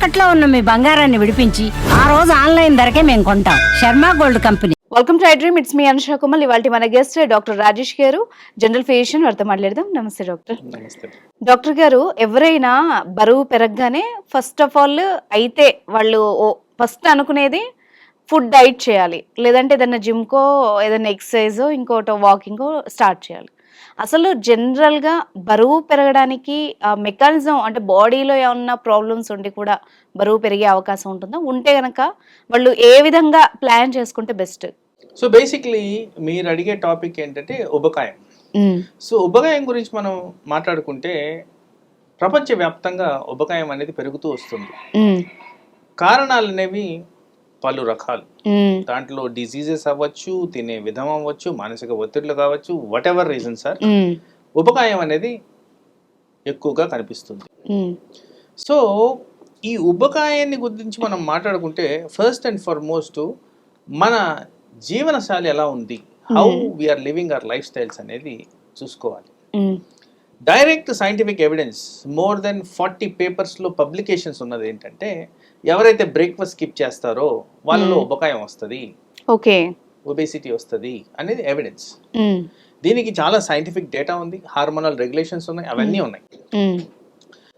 తాకట్లో ఉన్న మీ బంగారాన్ని విడిపించి ఆ రోజు ఆన్లైన్ ధరకే మేము కొంటాం. Sharma gold company. Welcome to iDream it's me Anusha కుమల్ ఇవాళ మన గెస్ట్ డాక్టర్ రాజేష్ గారు జనరల్ ఫిజిషియన్ వారితో మాట్లాడదాం. నమస్తే డాక్టర్ నమస్తే. డాక్టర్ గారు ఎవరైనా బరువు పెరగగానే ఫస్ట్ ఆఫ్ ఆల్ అయితే వాళ్ళు ఫస్ట్ అనుకునేది ఫుడ్ డైట్ చేయాలి. లేదంటే ఏదైనా జిమ్కో ఏదైనా ఎక్సర్సైజో ఇంకోటో వాకింగో స్టార్ట్ చేయాలి. అసలు జనరల్గా బరువు పెరగడానికి మెకానిజం అంటే బాడీలో ఏమన్నా ప్రాబ్లమ్స్ ఉండి కూడా బరువు పెరిగే అవకాశం ఉంటుందా? ఉంటే గనక వాళ్ళు ఏ విధంగా ప్లాన్ చేసుకుంటే బెస్ట్? సో బేసిక్లీ మీరు అడిగే టాపిక్ ఏంటంటే ఉబకాయం. సో ఉబకాయం గురించి మనం మాట్లాడుకుంటే ప్రపంచవ్యాప్తంగా ఉబకాయం అనేది పెరుగుతూ వస్తుంది. కారణాలు అనేవి పలు రకాలు. దాంట్లో డిసీజెస్ అవ్వచ్చు తినే విధం అవ్వచ్చు మానసిక ఒత్తిడులు కావచ్చు వాట్ ఎవర్ రీజన్ సార్ ఉబకాయం అనేది ఎక్కువగా కనిపిస్తుంది. సో ఈ ఉబకాయాన్ని గురించి మనం మాట్లాడుకుంటే ఫస్ట్ అండ్ ఫార్మోస్ట్ మన జీవనశైలి ఎలా ఉంది? How we are living our lifestyles అనేది చూసుకోవాలి. Direct scientific evidence more than forty పేపర్స్లో పబ్లికేషన్స్ ఉన్నది ఏంటంటే ఎవరైతే బ్రేక్ఫాస్ట్ స్కిప్ చేస్తారో వాళ్ళలో ఉబకాయం వస్తుంది. ఓకే. ఒబేసిటీ వస్తుంది అనేది ఎవిడెన్స్. దీనికి చాలా సైంటిఫిక్ డేటా ఉంది హార్మోనల్ రెగ్యులేషన్స్ ఉన్నాయి అవన్నీ ఉన్నాయి.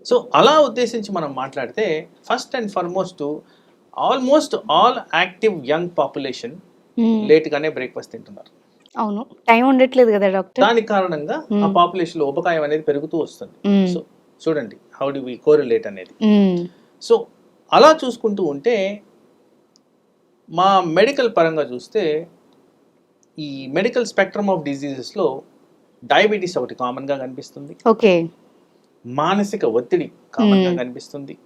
సో అలా ఉద్దేశించి మనం మాట్లాడితే first and foremost almost all active young population లేట్గానే breakfast తింటున్నారు. అవును. టైం ఉండట్లేదు కదా డాక్టర్? దానికి కారణంగా ఆ పాపులేషన్లో ఉపకాయం అనేది పెరుగుతూ వస్తుంది. సో చూడండి హౌ డి వి కోరిలేట్ అనేది. సో అలా చూసుకుంటూ ఉంటే మా మెడికల్ పరంగా చూస్తే ఈ మెడికల్ స్పెక్ట్రమ్ ఆఫ్ డిజీజెస్లో డయాబెటీస్ ఒకటి కామన్గా కనిపిస్తుంది. ఓకే. మానసిక ఒత్తిడి కామన్గా కనిపిస్తుంది.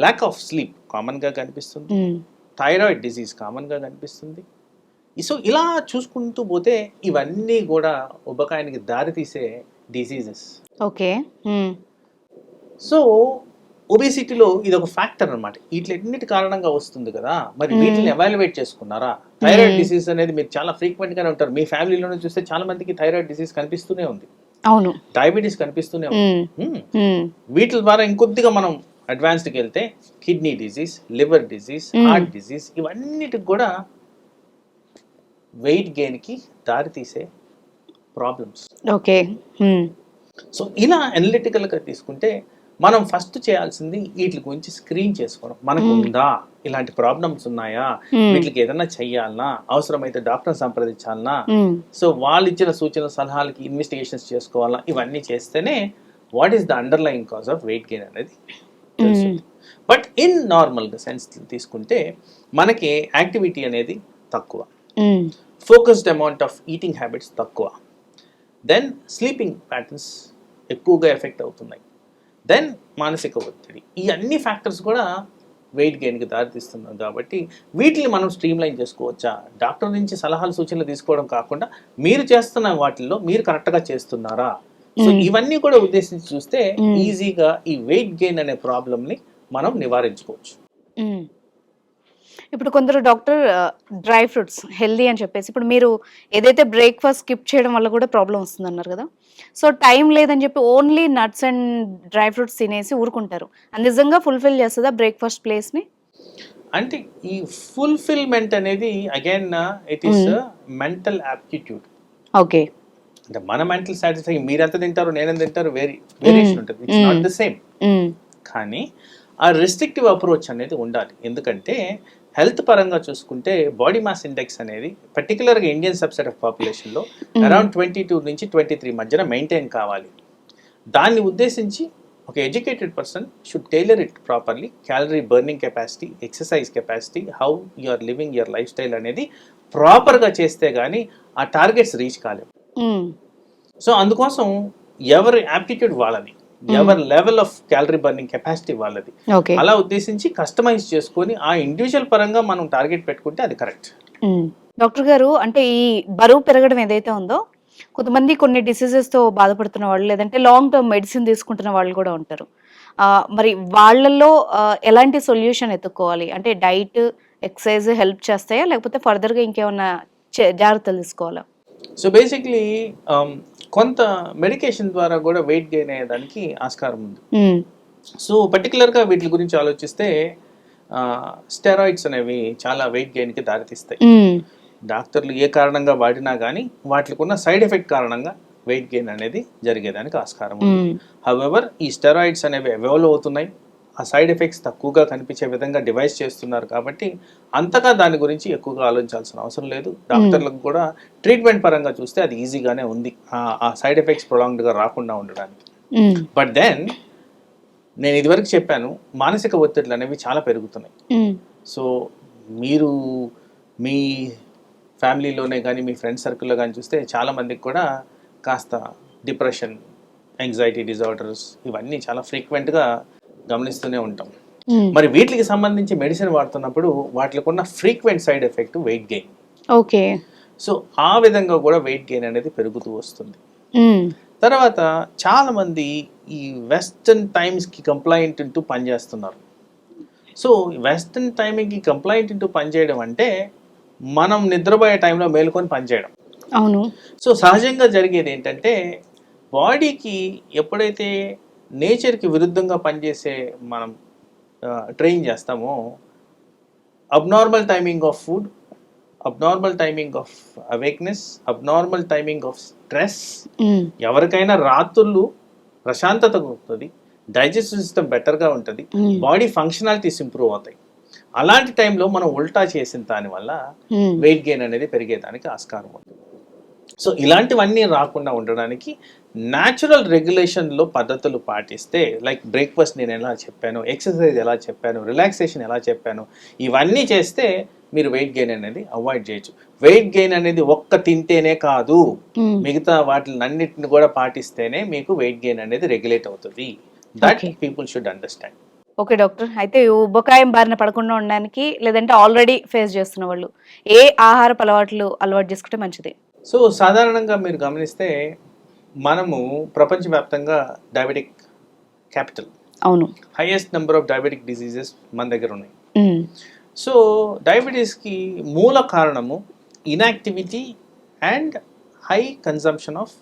ల్యాక్ ఆఫ్ స్లీప్ కామన్గా కనిపిస్తుంది. థైరాయిడ్ డిసీజ్ కామన్గా కనిపిస్తుంది. సో ఇలా చూసుకుంటూ పోతే ఇవన్నీ కూడా ఉబకాయానికి దారితీసే డిసీజెస్. ఓకే. సో ఒబేసిటీలో ఇది ఒక ఫ్యాక్టర్ అనమాట వీటిలన్నిటి కారణంగా వస్తుంది కదా. మరి వీటిని ఎవాల్యుయేట్ చేసుకున్నారా? థైరాయిడ్ డిసీజ్ అనేది మీరు చాలా ఫ్రీక్వెంట్ గానే ఉంటారు. మీ ఫ్యామిలీలోనే చూస్తే చాలా మందికి థైరాయిడ్ డిసీజ్ కనిపిస్తూనే ఉంది. అవును. డయాబెటీస్ కనిపిస్తూనే ఉంది. వీటి ద్వారా ఇంకొద్దిగా మనం అడ్వాన్స్డ్కి వెళ్తే kidney disease liver disease heart disease ఇవన్నిటికి కూడా వెయిట్ గెయిన్కి దారితీసే ప్రాబ్లమ్స్ ఓకే. సో ఇలా అనలిటికల్గా తీసుకుంటే మనం ఫస్ట్ చేయాల్సింది వీటి గురించి స్క్రీన్ చేసుకోవడం. మనకు ఉందా? ఇలాంటి ప్రాబ్లమ్స్ ఉన్నాయా? వీటికి ఏదైనా చెయ్యాలనా? అవసరమైతే డాక్టర్ సంప్రదించాలనా? సో వాళ్ళు ఇచ్చిన సూచన సలహాలకి ఇన్వెస్టిగేషన్స్ చేసుకోవాలా ఇవన్నీ చేస్తేనే what is the underlying cause of weight gain అనేది బట్ ఇన్ నార్మల్గా సెన్స్ తీసుకుంటే మనకి యాక్టివిటీ అనేది తక్కువ. Focused amount of eating habits తక్కువ. దెన్ స్లీపింగ్ ప్యాటర్న్స్ ఎక్కువగా ఎఫెక్ట్ అవుతున్నాయి. దెన్ మానసిక ఒత్తిడి. ఈ అన్ని ఫ్యాక్టర్స్ కూడా వెయిట్ గెయిన్కి దారితీస్తున్నాం కాబట్టి వీటిని మనం స్ట్రీమ్ లైన్ చేసుకోవచ్చా? డాక్టర్ నుంచి సలహాలు సూచనలు తీసుకోవడం కాకుండా మీరు చేస్తున్న వాటిల్లో మీరు కరెక్ట్గా చేస్తున్నారా? సో ఇవన్నీ కూడా ఉద్దేశించి చూస్తే ఈజీగా ఈ వెయిట్ గెయిన్ అనే ప్రాబ్లమ్ని మనం నివారించుకోవచ్చు. ఇప్పుడు కొందరు డాక్టర్ డ్రై ఫ్రూట్స్ హెల్దీ అని చెప్పేసి ఇప్పుడు మీరు ఏదైతే బ్రేక్ఫాస్ట్ స్కిప్ చేయడం వల్ల కూడా ప్రాబ్లం వస్తుంది అన్నారు కదా. సో టైం లేదని చెప్పి only nuts and dry fruits తినేసి ఊరుకుంటారు. అది నిజంగా ఫుల్ఫిల్ చేస్తుందా బ్రేక్ఫాస్ట్ ప్లేస్ని? అంటే ఈ ఫుల్ఫిల్మెంట్ అనేది again it is mental aptitude okay. అంటే మన మెంటల్ సాటిస్ఫై మీరు ఎంత తింటారు నేను ఎంత తింటారు వేరీ వేరియేషన్ ఉంటుంది. ఇట్స్ నాట్ ద సేమ్ కానీ ఆ రెస్ట్రిక్టివ్ అప్రోచ్ అనేది ఉండాలి. ఎందుకంటే హెల్త్ పరంగా చూసుకుంటే బాడీ మాస్ ఇండెక్స్ అనేది పర్టికులర్గా ఇండియన్ సబ్సెట్ ఆఫ్ పాపులేషన్లో అరౌండ్ ట్వంటీ టూ నుంచి ట్వంటీ త్రీ మధ్యన మెయింటైన్ కావాలి. దాన్ని ఉద్దేశించి ఒక educated person should tailor it properly calorie burning capacity exercise capacity how you are living your lifestyle అనేది ప్రాపర్గా చేస్తే కానీ ఆ టార్గెట్స్ రీచ్ కాలేవు. సో అందుకోసం ఎవరి యాప్టిట్యూడ్ వాళ్ళది. ఎవరి level of calorie burning capacity వాళ్ళది. అలా ఉద్దేశించి కస్టమైజ్ చేసుకొని ఆ ఇండివిజువల్ పరంగా మనం టార్గెట్ పెట్టుకుంటే అది కరెక్ట్. డాక్టర్ గారు అంటే ఈ బరువు పెరగడం ఏదైతే ఉందో కొంతమంది కొన్ని డిసీజెస్తో బాధపడుతున్న వాళ్ళు లేదంటే లాంగ్ టర్మ్ మెడిసిన్ తీసుకుంటున్న వాళ్ళు కూడా ఉంటారు. మరి వాళ్ళల్లో ఎలాంటి సొల్యూషన్ ఎత్తుక్కోవాలి? అంటే డైట్ ఎక్సర్సైజ్ హెల్ప్ చేస్తాయా? లేకపోతే further గా ఇంకేమన్నా జాగ్రత్తలు తీసుకోవాలా? సో బేసిక్లీ కొంత మెడికేషన్ ద్వారా కూడా వెయిట్ గెయిన్ అయ్యేదానికి ఆస్కారం ఉంది. సో పర్టికులర్గా వీటి గురించి ఆలోచిస్తే స్టెరాయిడ్స్ అనేవి చాలా వెయిట్ గెయిన్కి దారితీస్తాయి. డాక్టర్లు ఏ కారణంగా వాడినా కానీ వాటికి ఉన్న సైడ్ ఎఫెక్ట్ కారణంగా వెయిట్ గెయిన్ అనేది జరిగేదానికి ఆస్కారం ఉంది. హవెవర్ ఈ స్టెరాయిడ్స్ అనేవి అవైలబుల్ అవుతున్నాయి. ఆ సైడ్ ఎఫెక్ట్స్ తక్కువగా కనిపించే విధంగా డివైస్ చేస్తున్నారు కాబట్టి అంతగా దాని గురించి ఎక్కువగా ఆలోచించాల్సిన అవసరం లేదు. డాక్టర్లకు కూడా ట్రీట్మెంట్ పరంగా చూస్తే అది ఈజీగానే ఉంది. ఆ- సైడ్ ఎఫెక్ట్స్ ప్రొలాంగ్డ్గా రాకుండా ఉండడానికి. మ్మ్. బట్ దెన్ నేను ఇదివరకు చెప్పాను మానసిక ఒత్తిడులు అనేవి చాలా పెరుగుతున్నాయి. మ్మ్. సో మీరు మీ ఫ్యామిలీలోనే కానీ మీ ఫ్రెండ్ సర్కిల్లో కానీ చూస్తే చాలా మందికి కూడా కాస్త డిప్రెషన్ యాంగ్జైటీ డిజార్డర్స్ ఇవన్నీ చాలా ఫ్రీక్వెంట్గా గమనిస్తూనే ఉంటాం. మరి వీటికి సంబంధించి మెడిసిన్ వాడుతున్నప్పుడు వాటికి ఉన్న frequent side effect weight gain. Okay. So ఆ విధంగా కూడా వెయిట్ గెయిన్ అనేది పెరుగుతూ వస్తుంది. తర్వాత చాలా మంది ఈ వెస్టర్న్ టైమ్స్కి కంప్లైంట్ ఇంటూ పనిచేస్తున్నారు సో వెస్టర్న్ టైమింగ్కి కంప్లైంట్ ఇంటూ పనిచేయడం అంటే మనం నిద్రపోయే టైంలో మేలుకొని పనిచేయడం అవును. సో సహజంగా జరిగేది ఏంటంటే బాడీకి ఎప్పుడైతే నేచర్కి విరుద్ధంగా పనిచేసే మనం ట్రైన్ చేస్తామో abnormal timing of food abnormal timing of awakeness abnormal timing of stress. ఎవరికైనా రాత్రులు ప్రశాంతత ఉంటుంది డైజెస్టివ్ సిస్టమ్ బెటర్గా ఉంటుంది. బాడీ ఫంక్షనాలిటీస్ ఇంప్రూవ్ అవుతాయి అలాంటి టైంలో మనం ఉల్టా చేసిన దానివల్ల. వెయిట్ గెయిన్ అనేది పెరిగేదానికి ఆస్కారం ఉంది సో ఇలాంటివన్నీ రాకుండా ఉండడానికి న్యాచురల్ రెగ్యులేషన్లో పద్ధతులు పాటిస్తే లైక్ బ్రేక్ఫాస్ట్ నేను ఎలా చెప్పాను ఎక్సర్సైజ్ ఎలా చెప్పాను రిలాక్సేషన్ ఎలా చెప్పాను ఇవన్నీ చేస్తే మీరు వెయిట్ గెయిన్ అనేది అవాయిడ్ చేయొచ్చు. వెయిట్ గెయిన్ అనేది ఒక్క తింటేనే కాదు. మ్మ్. మిగతా వాటిని అన్నిటిని కూడా పాటిస్తేనే మీకు వెయిట్ గెయిన్ అనేది రెగ్యులేట్ అవుతుంది. That. People should understand okay doctor అయితే ఈ ఉబ్బకాయం బారిన పడకుండా ఉండడానికి లేదంటే ఆల్రెడీ ఫేస్ చేస్తున్న వాళ్ళు ఏ ఆహారపు అలవాట్లు అలవాటు చేసుకుంటే మంచిది? సో సాధారణంగా మీరు గమనిస్తే మనము ప్రపంచవ్యాప్తంగా డయాబెటిక్ క్యాపిటల్ అవును highest number of diabetic diseases మన దగ్గర ఉన్నాయి. సో డయాబెటీస్కి మూల కారణము inactivity and high consumption of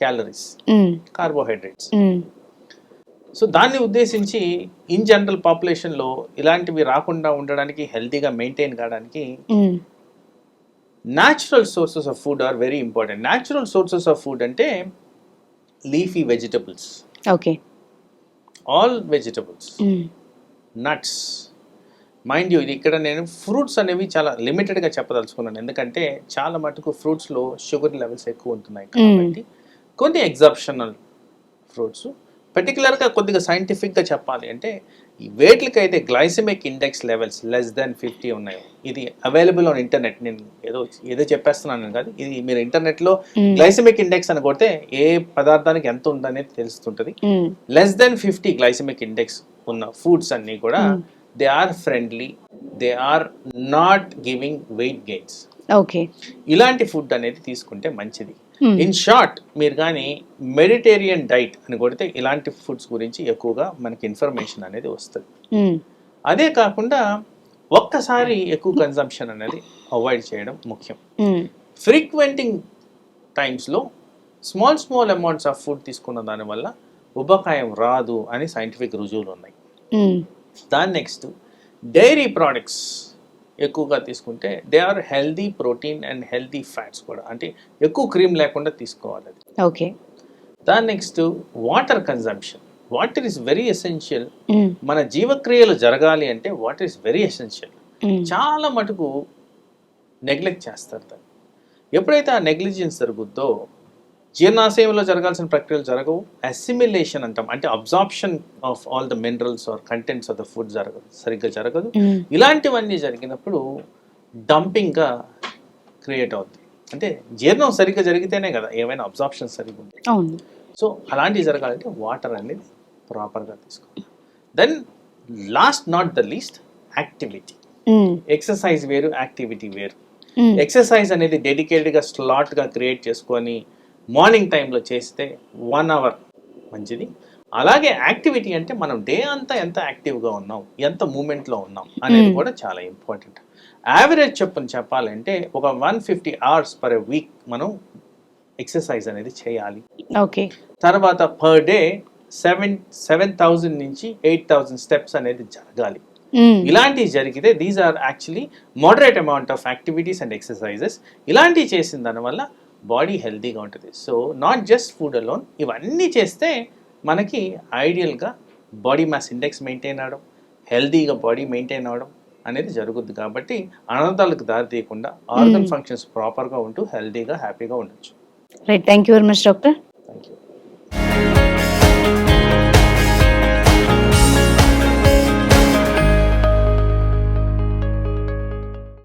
calories. Carbohydrates. So దాన్ని ఉద్దేశించి ఇన్ జనరల్ పాపులేషన్లో ఇలాంటివి రాకుండా ఉండడానికి హెల్తీగా మెయింటైన్ కావడానికి. Natural sources of food are very important natural sources of food అంటే leafy vegetables okay all vegetables. Nuts mind you ఇక్కడ నేను ఫ్రూట్స్ అనేవి చాలా లిమిటెడ్గా చెప్పదలుచుకున్నాను. ఎందుకంటే చాలా మటుకు ఫ్రూట్స్లో షుగర్ లెవెల్స్ ఎక్కువ ఉంటున్నాయి కాబట్టి కొన్ని ఎగ్జాప్షనల్ ఫ్రూట్స్ పర్టికులర్గా కొద్దిగా సైంటిఫిక్గా చెప్పాలి అంటే ఈ వేట్లకైతే glycemic index levels less than fifty ఉన్నాయి. ఇది అవైలబుల్ ఆన్ ఇంటర్నెట్ నేను ఏదో ఏదో చెప్పేస్తున్నాను కాదు. ఇది మీరు ఇంటర్నెట్లో. గ్లైసమిక్ ఇండెక్స్ అని కొడితే ఏ పదార్థానికి ఎంత ఉందనేది తెలుస్తుంటుంది. Less than fifty glycemic index ఉన్న ఫుడ్స్ అన్ని కూడా they are friendly they are not giving weight gains okay ఇలాంటి ఫుడ్ అనేది తీసుకుంటే మంచిది. ఇన్ షార్ట్ మీరు కానీ మెడిటేరియన్ డైట్ అని కొడితే ఇలాంటి ఫుడ్స్ గురించి ఎక్కువగా మనకి ఇన్ఫర్మేషన్ అనేది వస్తుంది. అదే కాకుండా ఒక్కసారి ఎక్కువ కన్జంప్షన్ అనేది అవాయిడ్ చేయడం ముఖ్యం. ఫ్రీక్వెంటింగ్ టైమ్స్లో small small amounts of food తీసుకున్న దానివల్ల ఉబకాయం రాదు అని సైంటిఫిక్ రుజువులు ఉన్నాయి. దాని నెక్స్ట్ డైరీ ప్రోడక్ట్స్ ఎక్కువగా తీసుకుంటే they are healthy protein and healthy fats కూడా. అంటే ఎక్కువ క్రీమ్ లేకుండా తీసుకోవాలి అది. ఓకే. దాని next water consumption water is very essential. మన జీవక్రియలు జరగాలి అంటే వాటర్ ఇస్ వెరీ ఎసెన్షియల్. చాలా మటుకు నెగ్లెక్ట్ చేస్తారు దాన్ని. ఎప్పుడైతే ఆ నెగ్లిజెన్స్ జరుగుద్దో జీర్ణాశయంలో జరగాల్సిన ప్రక్రియలు జరగవు. అసిమిలేషన్ అంటాం. అంటే absorption of all the minerals or contents of the food జరగదు. సరిగ్గా జరగదు. ఇలాంటివన్నీ జరిగినప్పుడు డంపింగ్గా క్రియేట్ అవుతుంది అంటే జీర్ణం సరిగ్గా జరిగితేనే కదా ఏమైనా అబ్జార్ప్షన్ సరిగ్గా ఉంటుంది అవును. సో అలాంటివి జరగాలంటే వాటర్ అనేది ప్రాపర్గా తీసుకోవాలి. Then last not the least activity. Exercise వేరు యాక్టివిటీ వేరు. ఎక్సర్సైజ్ అనేది డెడికేటెడ్గా స్లాట్గా క్రియేట్ చేసుకొని మార్నింగ్ టైంలో చేస్తే వన్ అవర్ మంచిది. అలాగే యాక్టివిటీ అంటే మనం డే అంతా ఎంత యాక్టివ్గా ఉన్నాం ఎంత మూమెంట్లో ఉన్నాం అనేది. కూడా చాలా ఇంపార్టెంట్. యావరేజ్ చెప్పుని చెప్పాలంటే ఒక one fifty hours per week మనం ఎక్సర్సైజ్ అనేది చేయాలి. ఓకే. తర్వాత per day seven seven thousand నుంచి ఎయిట్ థౌజండ్ స్టెప్స్ అనేది జరగాలి. ఇలాంటివి జరిగితే these are actually moderate amount of activities and exercises ఇలాంటివి చేసిన దానివల్ల బాడీ హెల్తీగా ఉంటుంది. So not just food alone ఇవన్నీ చేస్తే మనకి ఐడియల్గా బాడీ మాస్ ఇండెక్స్ మెయింటైన్ అవడం హెల్తీగా బాడీ మెయింటైన్ అవడం అనేది జరుగుద్ది. కాబట్టి అనంతాలకు దారి తీయకుండా ఆర్గన్ ఫంక్షన్స్ ప్రాపర్గా ఉంటూ హెల్తీగా హ్యాపీగా ఉండొచ్చు. Right thank you very much doctor thank you